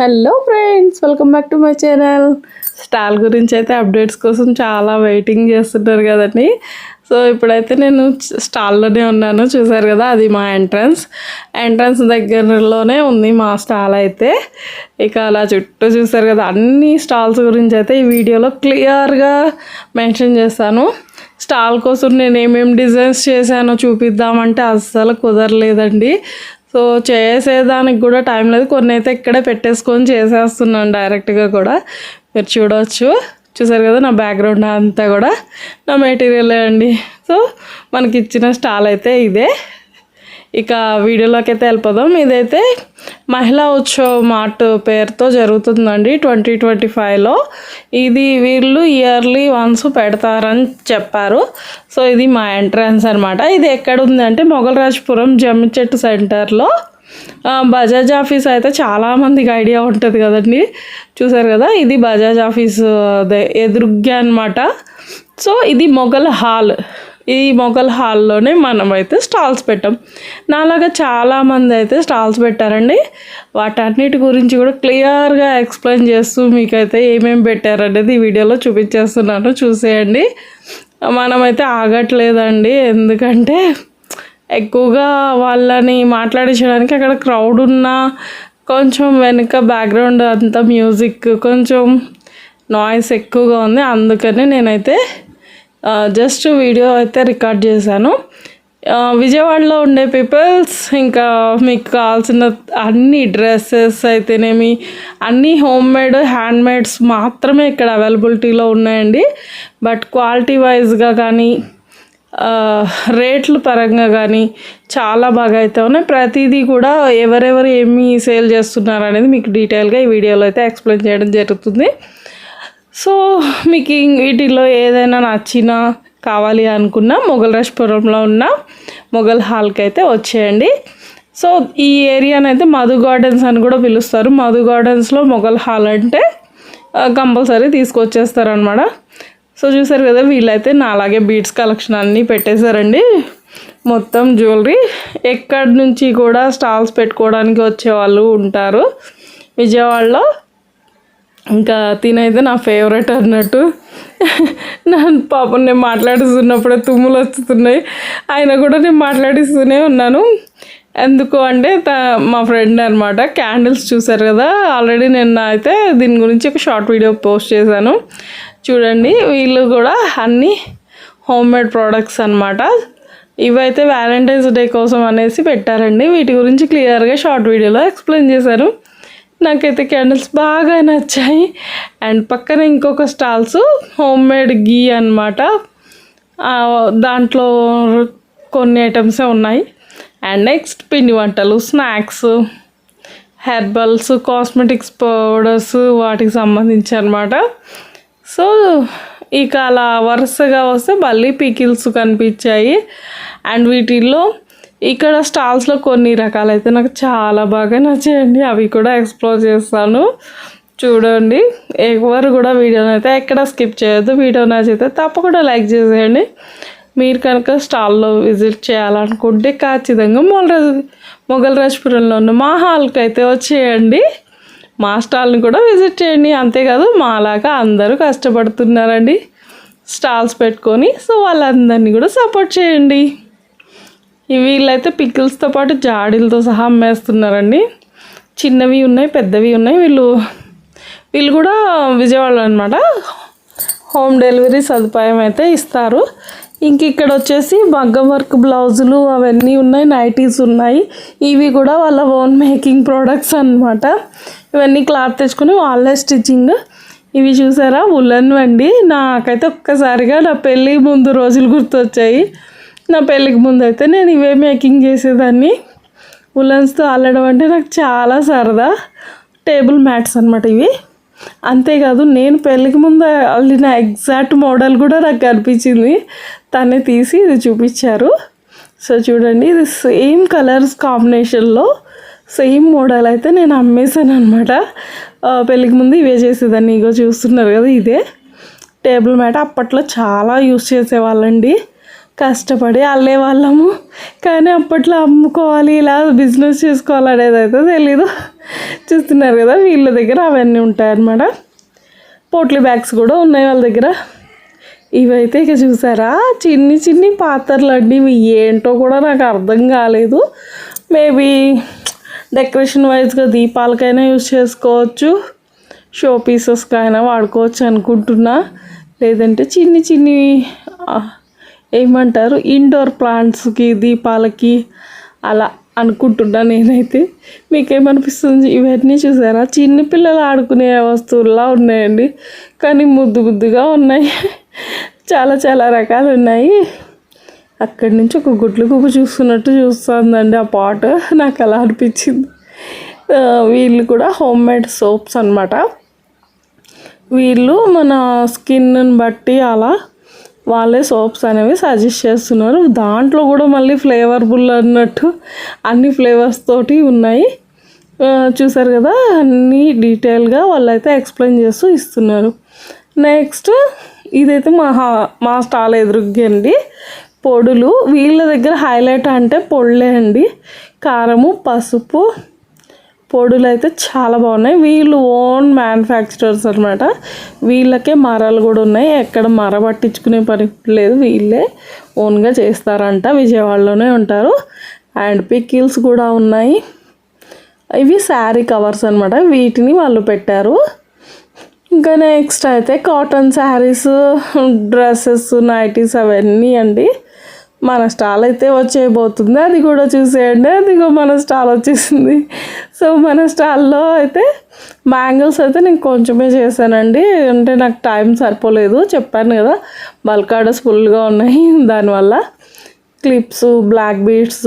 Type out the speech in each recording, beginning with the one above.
Hello friends welcome back to my channel stall గురించి అయితే updates కోసం చాలా వెయిటింగ్ చేస్తున్నారు కదండి. సో ఇప్పుడైతే నేను స్టాల్లోనే ఉన్నాను. చూసారు కదా అది మా ఎంట్రన్స్ ఎంట్రన్స్ దగ్గరలోనే ఉంది మా స్టాల్ అయితే. ఇక అలా చుట్టూ చూసారు కదా అన్ని స్టాల్స్ గురించి అయితే ఈ వీడియోలో క్లియర్గా మెన్షన్ చేస్తాను. స్టాల్ కోసం నేను ఏమేమి డిజైన్స్ చేశానో చూపిద్దామంటే అస్సలు కుదరలేదండి. సో చేసేదానికి కూడా టైం లేదు. కొన్ని అయితే ఇక్కడే పెట్టేసుకొని చేసేస్తున్నాను డైరెక్ట్గా కూడా. మీరు చూడవచ్చు చూసారు కదా నా బ్యాక్గ్రౌండ్ అంతా కూడా. నా మెటీరియలే అండి. సో మనకి ఇచ్చిన స్టాల్ అయితే ఇదే. ఇక వీడియోలోకి అయితే వెళ్ళిపోదాం. ఇదైతే మహిళా ఉత్సవ్ మార్ట్ పేరుతో జరుగుతుందండి ట్వంటీ ట్వంటీ ఫైవ్లో. ఇది వీళ్ళు ఇయర్లీ వన్స్ పెడతారని చెప్పారు. సో ఇది మా ఎంట్రన్స్ అనమాట ఇది ఎక్కడ మొగలరాజపురం జమ్మిచెట్టు సెంటర్లో. బజాజ్ ఆఫీస్ అయితే చాలామందికి ఐడియా ఉంటుంది కదండి. చూసారు కదా ఇది బజాజ్ ఆఫీస్ అదే ఎదురుగ్గా అనమాట సో ఇది మొఘల్ హాల్. ఈ మొఘల్ హాల్లోనే మనం అయితే స్టాల్స్ పెట్టాం. నాలాగా చాలామంది అయితే స్టాల్స్ పెట్టారండి. వాటన్నిటి గురించి కూడా క్లియర్గా ఎక్స్ప్లెయిన్ చేస్తూ మీకైతే ఏమేమి పెట్టారనేది ఈ వీడియోలో చూపించేస్తున్నాను. చూసేయండి. మనమైతే ఆగట్లేదండి. ఎందుకంటే ఎక్కువగా వాళ్ళని మాట్లాడించడానికి అక్కడ క్రౌడ్ ఉన్నా కొంచెం వెనుక బ్యాక్గ్రౌండ్ అంతా మ్యూజిక్ కొంచెం నాయిస్ ఎక్కువగా ఉంది. అందుకని నేనైతే జస్ట్ వీడియో అయితే రికార్డ్ చేశాను. విజయవాడలో ఉండే పీపుల్స్ ఇంకా మీకు కావాల్సిన అన్ని డ్రెస్సెస్ అయితేనేమి అన్నీ హోమ్ మేడ్ హ్యాండ్ మేడ్స్ మాత్రమే ఇక్కడ అవైలబిలిటీలో ఉన్నాయండి. బట్ క్వాలిటీ వైజ్గా కానీ రేట్ల పరంగా కానీ చాలా బాగా అయితే ఉన్నాయి. ప్రతిదీ కూడా ఎవరెవరు ఏమి సేల్ చేస్తున్నారు అనేది మీకు డీటెయిల్గా ఈ వీడియోలో అయితే ఎక్స్ప్లెయిన్ చేయడం జరుగుతుంది. సో మీకు వీటిలో ఏదైనా నచ్చినా కావాలి అనుకున్నా మొఘల్ రాజ్పురంలో ఉన్న మొఘల్ హాల్కి అయితే వచ్చేయండి. సో ఈ ఏరియానైతే మధు గార్డెన్స్ అని కూడా పిలుస్తారు. మధు గార్డెన్స్లో మొఘల్ హాల్ అంటే కంపల్సరీ తీసుకొచ్చేస్తారనమాట సో చూసారు కదా వీళ్ళైతే నా అలాగే బీడ్స్ కలెక్షన్ అన్నీ పెట్టేశారండి. మొత్తం జ్యువెలరీ. ఎక్కడి నుంచి కూడా స్టాల్స్ పెట్టుకోవడానికి వచ్చే వాళ్ళు ఉంటారు. విజయవాడలో ఇంకా తినైతే నా ఫేవరెట్ అన్నట్టు. నా పాపం నేను మాట్లాడుతున్నప్పుడే తుమ్ములు వస్తున్నాయి ఆయన కూడా నేను మాట్లాడిస్తూనే ఉన్నాను. ఎందుకు అంటే త మా ఫ్రెండ్ అనమాట క్యాండిల్స్ చూసారు కదా ఆల్రెడీ నేను అయితే దీని గురించి ఒక షార్ట్ వీడియో పోస్ట్ చేశాను. చూడండి వీళ్ళు కూడా అన్నీ హోమ్ మేడ్ ప్రోడక్ట్స్ అనమాట ఇవైతే వ్యాలంటైన్స్ డే కోసం అనేసి పెట్టారండి. వీటి గురించి క్లియర్గా షార్ట్ వీడియోలో ఎక్స్ప్లెయిన్ చేశారు. నాకైతే క్యాండిల్స్ బాగా నచ్చాయి. అండ్ పక్కన ఇంకొక స్టాల్స్ హోమ్ మేడ్ గీ అనమాట దాంట్లో కొన్ని ఐటమ్సే ఉన్నాయి. అండ్ నెక్స్ట్ పిండి వంటలు స్నాక్స్ హెర్బల్స్ కాస్మెటిక్స్ పౌడర్స్ వాటికి సంబంధించి అనమాట సో ఇక అలా వరుసగా వస్తే మళ్ళీ పికిల్స్ కనిపించాయి. అండ్ వీటిల్లో ఇక్కడ స్టాల్స్లో కొన్ని రకాలైతే నాకు చాలా బాగా నచ్చాయండి. అవి కూడా ఎక్స్ప్లోర్ చేస్తాను. చూడండి. ఎవరు కూడా వీడియోని అయితే ఎక్కడ స్కిప్ చేయొద్దు. వీడియో నచ్చితే తప్పకుండా లైక్ చేసేయండి. మీరు కనుక స్టాల్లో విజిట్ చేయాలనుకుంటే ఖచ్చితంగా మొగల్ మొగల్ రాజ్పురంలో ఉన్న మా హాల్కి అయితే వచ్చేయండి. మా స్టాల్ని కూడా విజిట్ చేయండి. అంతేకాదు మాలాగా అందరూ కష్టపడుతున్నారండి. స్టాల్స్ పెట్టుకొని. సో వాళ్ళందరినీ కూడా సపోర్ట్ చేయండి. వీళ్ళైతే పికిల్స్తో పాటు జాడీలతో సహా అమ్మేస్తున్నారండి. చిన్నవి ఉన్నాయి పెద్దవి ఉన్నాయి. వీళ్ళు వీళ్ళు కూడా విజయవాడలో అనమాట హోమ్ డెలివరీ సదుపాయం అయితే ఇస్తారు. ఇంక ఇక్కడ వచ్చేసి మగ్గం వర్క్ బ్లౌజులు అవన్నీ ఉన్నాయి నైటీస్ ఉన్నాయి. ఇవి కూడా వాళ్ళ ఓన్ మేకింగ్ ప్రోడక్ట్స్ అనమాట ఇవన్నీ క్లాత్ తెచ్చుకొని వాళ్ళే స్టిచ్చింగ్. ఇవి చూసారా? ఉలన్ అండి నాకైతే ఒక్కసారిగా నా పెళ్ళి ముందు రోజులు గుర్తొచ్చాయి. నా పెళ్ళికి ముందు అయితే నేను ఇవే మేకింగ్ చేసేదాన్ని. ఉలన్స్తో అల్లడం అంటే నాకు చాలా సరదా. టేబుల్ మ్యాట్స్ అనమాట ఇవి. అంతేకాదు నేను పెళ్ళికి ముందు అల్లిన ఎగ్జాక్ట్ మోడల్ కూడా నాకు కనిపించింది. తనే తీసి ఇది చూపించారు. సో చూడండి ఇది సేమ్ కలర్స్ కాంబినేషన్లో సేమ్ మోడల్ అయితే నేను అమ్మేశాను అనమాట పెళ్ళికి ముందు ఇవే చేసేదాన్ని. ఇగో చూస్తున్నారు కదా ఇదే. టేబుల్ మ్యాట్ అప్పట్లో చాలా యూస్ చేసేవాళ్ళండి. కష్టపడి అల్లే వాళ్ళము. కానీ అప్పట్లో అమ్ముకోవాలి ఇలా బిజినెస్ చేసుకోవాలి అనేది అయితే తెలీదు. చూస్తున్నారు కదా వీళ్ళ దగ్గర అవన్నీ ఉంటాయన్నమాట. పోట్లీ బ్యాగ్స్ కూడా ఉన్నాయి వాళ్ళ దగ్గర. ఇవైతే ఇక చూసారా చిన్ని చిన్ని పాత్రలు అండి ఇవి ఏంటో కూడా నాకు అర్థం కాలేదు. మేబీ డెకరేషన్ వైజ్గా దీపాలకైనా యూజ్ చేసుకోవచ్చు. షో పీసెస్కి అయినా వాడుకోవచ్చు అనుకుంటున్నా. లేదంటే చిన్ని చిన్ని ఏమంటారు? ఇండోర్ ప్లాంట్స్కి దీపాలకి అలా అనుకుంటున్నా నేనైతే. మీకేమనిపిస్తుంది? ఇవన్నీ చూసారా? చిన్న పిల్లలు ఆడుకునే వస్తువుల్లా ఉన్నాయండి. కానీ ముద్దు ముద్దుగా ఉన్నాయి. చాలా చాలా రకాలు ఉన్నాయి. అక్కడి నుంచి ఒక గుడ్లు గుబ్బు చూస్తున్నట్టు చూస్తుందండి ఆ పాట. నాకు అలా అనిపించింది. వీళ్ళు కూడా హోమ్ మేడ్ సోప్స్ అనమాట వీళ్ళు మన స్కిన్ని బట్టి అలా వాళ్ళే సోప్స్ అనేవి సజెస్ట్ చేస్తున్నారు. దాంట్లో కూడా మళ్ళీ ఫ్లేవర్బుల్ అన్నట్టు అన్ని ఫ్లేవర్స్ తోటి ఉన్నాయి. చూసారు కదా? అన్నీ డీటెయిల్గా వాళ్ళైతే ఎక్స్ప్లెయిన్ చేస్తూ ఇస్తున్నారు. నెక్స్ట్ ఇదైతే మా హా- మా స్టాల్ ఎదురుగ్గండి పొడులు వీళ్ళ దగ్గర హైలైట్ అంటే పొళ్ళే అండి. కారము పసుపు పొడులు అయితే చాలా బాగున్నాయి. వీళ్ళు ఓన్ మ్యానుఫ్యాక్చరర్స్ అనమాట వీళ్ళకే మరాలు కూడా ఉన్నాయి. ఎక్కడ మర పట్టించుకునే పని లేదు. వీళ్ళే ఓన్గా చేస్తారంట. విజయవాడలోనే ఉంటారు. అండ్ పికిల్స్ కూడా ఉన్నాయి. ఇవి శారీ కవర్స్ అనమాట వీటిని వాళ్ళు పెట్టారు. ఇంకా నెక్స్ట్ అయితే కాటన్ శారీస్ డ్రెస్సెస్ నైటీస్ అవన్నీ అండి. మన స్టాల్ అయితే వచ్చేయబోతుంది. అది కూడా చూసేయండి. అదిగో మన స్టాల్ వచ్చేసింది. సో మన స్టాల్లో అయితే మ్యాంగిల్స్ అయితే నేను కొంచెమే చేశానండి. అంటే నాకు టైం సరిపోలేదు. చెప్పాను కదా బల్క్ ఆర్డర్స్ ఫుల్గా ఉన్నాయి. దానివల్ల clips black beads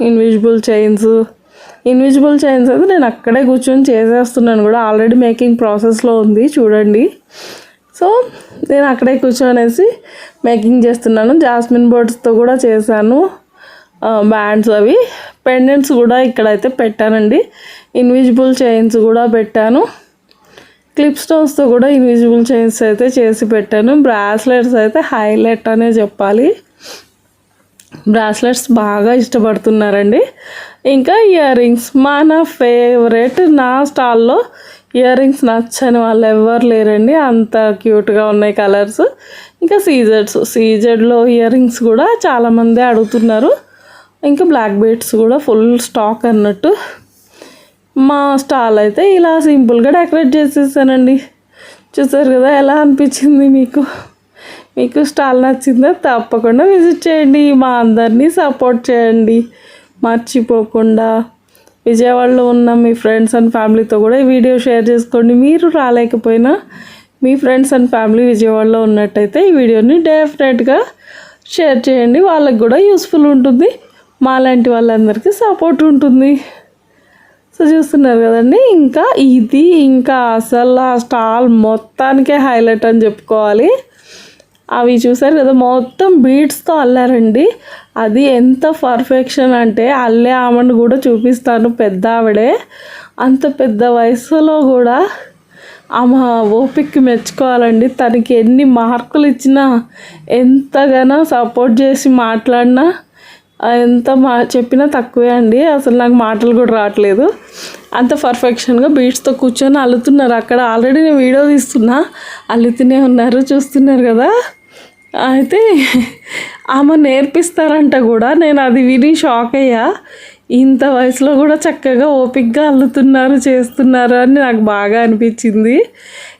invisible chains invisible chains అయితే నేను అక్కడే కూర్చొని చేసేస్తున్నాను కూడా. ఆల్రెడీ మేకింగ్ ప్రాసెస్లో ఉంది. చూడండి. సో నేను అక్కడే కూర్చొనేసి మేకింగ్ చేస్తున్నాను. జాస్మిన్ బోర్డ్స్తో కూడా చేశాను బ్యాండ్స్ అవి. పెండెంట్స్ కూడా ఇక్కడైతే పెట్టానండి. ఇన్విజిబుల్ చైన్స్ కూడా పెట్టాను. క్లిప్ స్టోన్స్తో కూడా ఇన్విజిబుల్ చైన్స్ అయితే చేసి పెట్టాను. బ్రాస్లెట్స్ అయితే హైలైట్ అనే చెప్పాలి. బ్రాస్లెట్స్ బాగా ఇష్టపడుతున్నారండి. ఇంకా ఇయర్ రింగ్స్ మన ఫేవరెట్ నా స్టాల్లో ఇయర్ రింగ్స్ నచ్చని వాళ్ళు ఎవ్వరు లేరండి. అంత క్యూట్గా ఉన్నాయి కలర్స్ ఇంకా సీజెడ్స్ సీజెడ్లో ఇయర్ రింగ్స్ కూడా చాలామంది అడుగుతున్నారు. ఇంకా బ్లాక్ బీట్స్ కూడా ఫుల్ స్టాక్ అన్నట్టు. మా స్టాల్ అయితే ఇలా సింపుల్గా డెకరేట్ చేసేసానండి. చూసారు కదా ఎలా అనిపించింది మీకు? మీకు స్టాల్ నచ్చిందా తప్పకుండా విజిట్ చేయండి. మా అందరినీ సపోర్ట్ చేయండి. మర్చిపోకుండా. విజయవాడలో ఉన్న మీ ఫ్రెండ్స్ అండ్ ఫ్యామిలీతో కూడా ఈ వీడియో షేర్ చేసుకోండి. మీరు రాలేకపోయినా మీ ఫ్రెండ్స్ అండ్ ఫ్యామిలీ విజయవాడలో ఉన్నట్టయితే ఈ వీడియోని డెఫినెట్గా షేర్ చేయండి. వాళ్ళకి కూడా యూస్ఫుల్ ఉంటుంది. మాలాంటి వాళ్ళందరికీ సపోర్ట్ ఉంటుంది. సో చూస్తున్నారు కదండి? ఇంకా ఇది ఇంకా అసలు ఆ స్టాల్ మొత్తానికే హైలైట్ అని చెప్పుకోవాలి. అవి చూసారు కదా మొత్తం బీడ్స్తో అల్లారండి. అది ఎంత పర్ఫెక్షన్ అంటే అల్లే ఆమెను కూడా చూపిస్తాను పెద్ద ఆవిడే అంత పెద్ద వయసులో కూడా ఆమె ఓపిక్కి మెచ్చుకోవాలండి. తనకి ఎన్ని మార్కులు ఇచ్చినా ఎంతగానో సపోర్ట్ చేసి మాట్లాడినా ఎంత మా చెప్పినా తక్కువే అండి. అసలు నాకు మాటలు కూడా రావట్లేదు. అంత పర్ఫెక్షన్గా బీట్స్తో కూర్చొని అల్లుతున్నారు. అక్కడ ఆల్రెడీ నేను వీడియో తీస్తున్నా. అల్లుతూనే ఉన్నారు చూస్తున్నారు కదా. అయితే ఆమె నేర్పిస్తారంట కూడా. నేను అది విని షాక్ అయ్యా. ఇంత వయసులో కూడా చక్కగా ఓపిక్గా అల్లుతున్నారు చేస్తున్నారు అని నాకు బాగా అనిపించింది.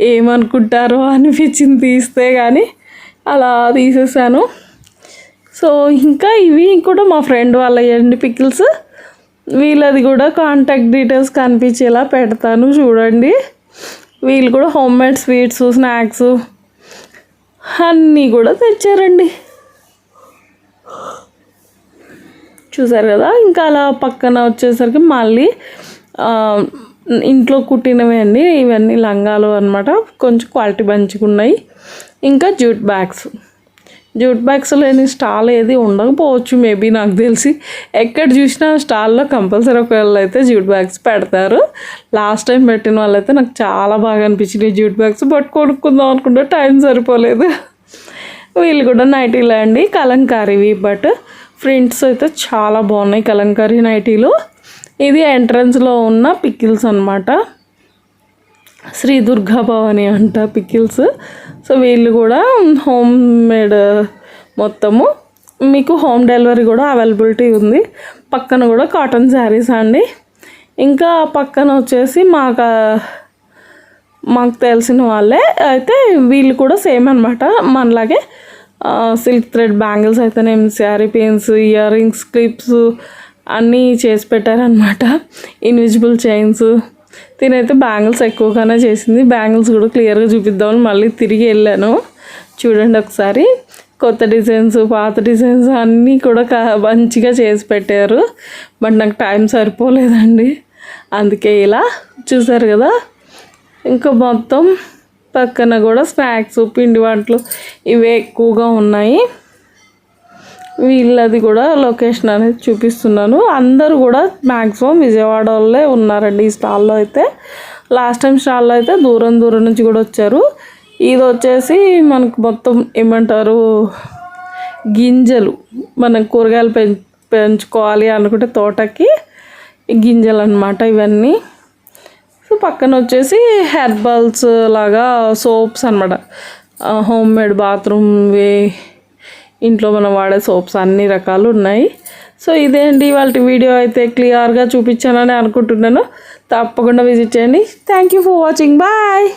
ఏమనుకుంటారో అనిపించింది తీస్తే కానీ అలా తీసేసాను. సో ఇంకా ఇవి కూడా మా ఫ్రెండ్ వాళ్ళ ఎండి పికిల్స్. వీళ్ళది కూడా కాంటాక్ట్ డీటెయిల్స్ కనిపించేలా పెడతాను చూడండి. వీళ్ళు కూడా హోమ్ మేడ్ స్వీట్స్ స్నాక్స్ అన్నీ కూడా తెచ్చారండి. చూసారు కదా ఇంకా అలా పక్కన వచ్చేసరికి మళ్ళీ ఇంట్లో కుట్టినవి అండి. ఇవన్నీ లంగాలు అనమాట కొంచెం క్వాలిటీ మంచిగా ఉన్నాయి ఇంకా జ్యూట్ బ్యాగ్స్. జూట్ బ్యాగ్స్ లేని స్టాల్ ఏది ఉండకపోవచ్చు మేబీ నాకు తెలిసి. ఎక్కడ చూసినా స్టాల్లో కంపల్సరీ ఒకవేళ అయితే జూట్ బ్యాగ్స్ పెడతారు. లాస్ట్ టైం పెట్టిన వాళ్ళైతే నాకు చాలా బాగా అనిపించినాయి జూట్ బ్యాగ్స్ బట్ కొనుక్కుందాం అనుకుంటే టైం సరిపోలేదు. వీళ్ళు కూడా నైటీలే అండి కలంకారీవి బట్ ప్రింట్స్ అయితే చాలా బాగున్నాయి కలంకారీ నైటీలు. ఇది ఎంట్రన్స్లో ఉన్న పికిల్స్ అన్నమాట. శ్రీ దుర్గాభవని అంట పికిల్స్. సో వీళ్ళు కూడా హోమ్ మేడ్ మొత్తము. మీకు హోమ్ డెలివరీ కూడా అవైలబిలిటీ ఉంది. పక్కన కూడా కాటన్ శారీస్ అండి. ఇంకా పక్కన వచ్చేసి మాకు మాకు తెలిసిన వాళ్ళే. అయితే వీళ్ళు కూడా సేమ్ అనమాట మనలాగే సిల్క్ థ్రెడ్ బ్యాంగిల్స్ అయితేనేమి sari pins earrings clips అన్నీ చేసి పెట్టారనమాట ఇన్విజిబుల్ చైన్స్ తినైతే బ్యాంగిల్స్ ఎక్కువగానే చేసింది. బ్యాంగిల్స్ కూడా క్లియర్గా చూపిద్దామని మళ్ళీ తిరిగి వెళ్ళాను. చూడండి ఒకసారి. కొత్త డిజైన్స్ పాత డిజైన్స్ అన్నీ కూడా క- మంచిగా చేసి పెట్టారు. బట్ నాకు టైం సరిపోలేదండి. అందుకే ఇలా చూసారు కదా. ఇంకా మొత్తం పక్కన కూడా స్నాక్స్ పిండి వంటలు ఇవే ఎక్కువగా ఉన్నాయి. వీళ్ళది కూడా లొకేషన్ అనేది చూపిస్తున్నాను. అందరూ కూడా మ్యాక్సిమం విజయవాడ వాళ్ళే ఉన్నారండి ఈ స్టాల్లో అయితే. లాస్ట్ టైం స్టాల్లో అయితే దూరం దూరం నుంచి కూడా వచ్చారు. ఇది వచ్చేసి మనకు మొత్తం ఏమంటారు? గింజలు. మనం కూరగాయలు పెం పెంచుకోవాలి అనుకుంటే తోటకి గింజలు అనమాట ఇవన్నీ. సో పక్కన వచ్చేసి హెర్బల్స్ లాగా సోప్స్ అనమాట హోమ్ మేడ్ బాత్రూమ్ వే ఇంట్లో మనం వాడే సోప్స్ అన్ని రకాలు ఉన్నాయి. సో ఇదే అండి వాళ్ళ వీడియో అయితే క్లియర్గా చూపించానని అనుకుంటున్నాను. తప్పకుండా విజిట్ చేయండి. Thank you for watching bye